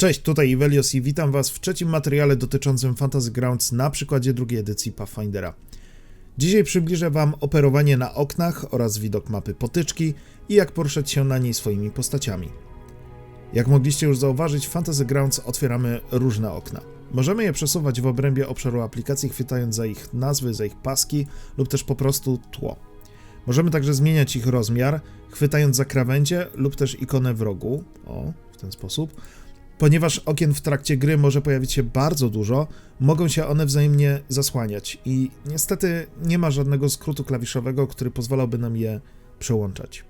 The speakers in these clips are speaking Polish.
Cześć, tutaj Ivelios i witam Was w trzecim materiale dotyczącym Fantasy Grounds na przykładzie drugiej edycji Pathfindera. Dzisiaj przybliżę Wam operowanie na oknach oraz widok mapy potyczki i jak poruszać się na niej swoimi postaciami. Jak mogliście już zauważyć, w Fantasy Grounds otwieramy różne okna. Możemy je przesuwać w obrębie obszaru aplikacji, chwytając za ich nazwy, za ich paski lub też po prostu tło. Możemy także zmieniać ich rozmiar, chwytając za krawędzie lub też ikonę w rogu. O, w ten sposób. Ponieważ okien w trakcie gry może pojawić się bardzo dużo, mogą się one wzajemnie zasłaniać i niestety nie ma żadnego skrótu klawiszowego, który pozwalałby nam je przełączać.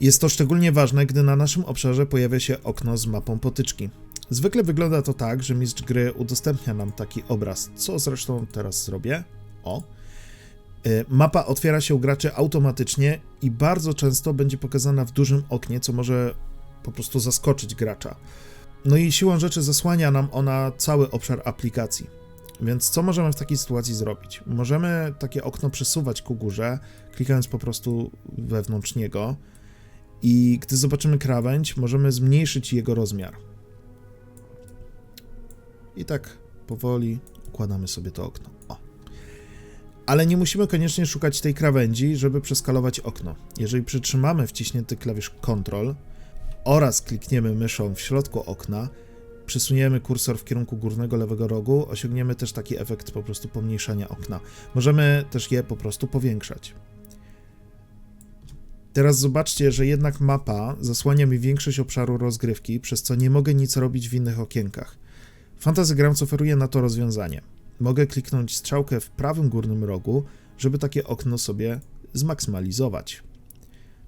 Jest to szczególnie ważne, gdy na naszym obszarze pojawia się okno z mapą potyczki. Zwykle wygląda to tak, że mistrz gry udostępnia nam taki obraz, co zresztą teraz zrobię. O. Y, Mapa otwiera się u graczy automatycznie i bardzo często będzie pokazana w dużym oknie, co może po prostu zaskoczyć gracza. No i siłą rzeczy zasłania nam ona cały obszar aplikacji. Więc co możemy w takiej sytuacji zrobić? Możemy takie okno przesuwać ku górze, klikając po prostu wewnątrz niego. I gdy zobaczymy krawędź, możemy zmniejszyć jego rozmiar. I tak powoli układamy sobie to okno. O. Ale nie musimy koniecznie szukać tej krawędzi, żeby przeskalować okno. Jeżeli przytrzymamy wciśnięty klawisz Ctrl, oraz klikniemy myszą w środku okna, przesuniemy kursor w kierunku górnego lewego rogu, osiągniemy też taki efekt po prostu pomniejszania okna. Możemy też je po prostu powiększać. Teraz zobaczcie, że jednak mapa zasłania mi większość obszaru rozgrywki, przez co nie mogę nic robić w innych okienkach. Fantasy Grounds oferuje na to rozwiązanie. Mogę kliknąć strzałkę w prawym górnym rogu, żeby takie okno sobie zmaksymalizować.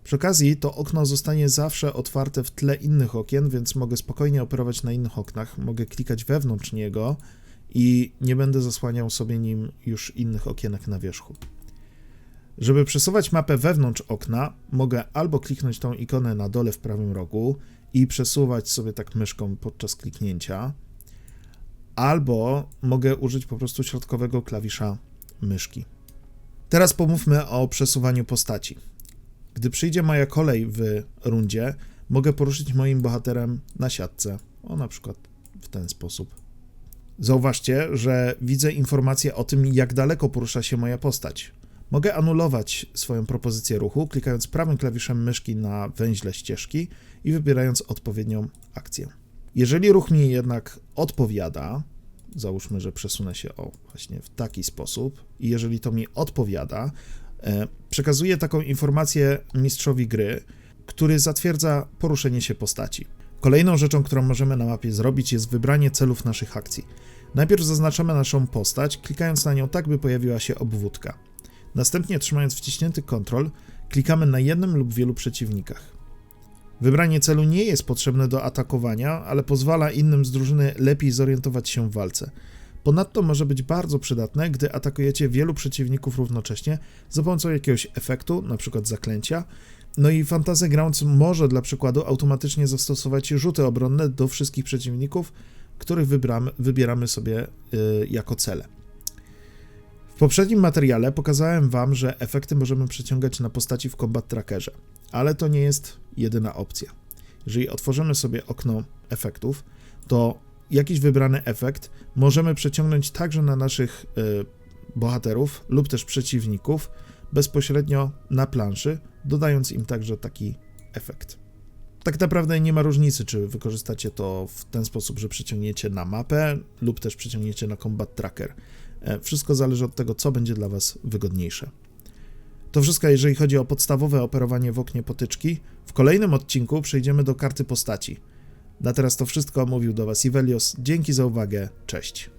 Przy okazji to okno zostanie zawsze otwarte w tle innych okien, więc mogę spokojnie operować na innych oknach, mogę klikać wewnątrz niego i nie będę zasłaniał sobie nim już innych okienek na wierzchu. Żeby przesuwać mapę wewnątrz okna, mogę albo kliknąć tą ikonę na dole w prawym rogu i przesuwać sobie tak myszką podczas kliknięcia, albo mogę użyć po prostu środkowego klawisza myszki. Teraz pomówmy o przesuwaniu postaci. Gdy przyjdzie moja kolej w rundzie, mogę poruszyć moim bohaterem na siatce. O, na przykład w ten sposób. Zauważcie, że widzę informację o tym, jak daleko porusza się moja postać. Mogę anulować swoją propozycję ruchu, klikając prawym klawiszem myszki na węźle ścieżki i wybierając odpowiednią akcję. Jeżeli ruch mi jednak odpowiada, załóżmy, że przesunę się o właśnie w taki sposób, i jeżeli to mi odpowiada, przekazuje taką informację mistrzowi gry, który zatwierdza poruszenie się postaci. Kolejną rzeczą, którą możemy na mapie zrobić, jest wybranie celów naszych akcji. Najpierw zaznaczamy naszą postać, klikając na nią tak, by pojawiła się obwódka. Następnie, trzymając wciśnięty Ctrl, klikamy na jednym lub wielu przeciwnikach. Wybranie celu nie jest potrzebne do atakowania, ale pozwala innym z drużyny lepiej zorientować się w walce. Ponadto może być bardzo przydatne, gdy atakujecie wielu przeciwników równocześnie za pomocą jakiegoś efektu, np. zaklęcia. No i Fantasy Grounds może dla przykładu automatycznie zastosować rzuty obronne do wszystkich przeciwników, których wybieramy sobie yy, jako cele. W poprzednim materiale pokazałem Wam, że efekty możemy przeciągać na postaci w Combat Trackerze, ale to nie jest jedyna opcja. Jeżeli otworzymy sobie okno efektów, to jakiś wybrany efekt możemy przeciągnąć także na naszych y, bohaterów lub też przeciwników bezpośrednio na planszy, dodając im także taki efekt. Tak naprawdę nie ma różnicy, czy wykorzystacie to w ten sposób, że przeciągniecie na mapę lub też przeciągniecie na Combat Tracker. E, wszystko zależy od tego, co będzie dla Was wygodniejsze. To wszystko, jeżeli chodzi o podstawowe operowanie w oknie potyczki. W kolejnym odcinku przejdziemy do karty postaci. Na teraz to wszystko, mówił do Was Ivelios. Dzięki za uwagę, cześć.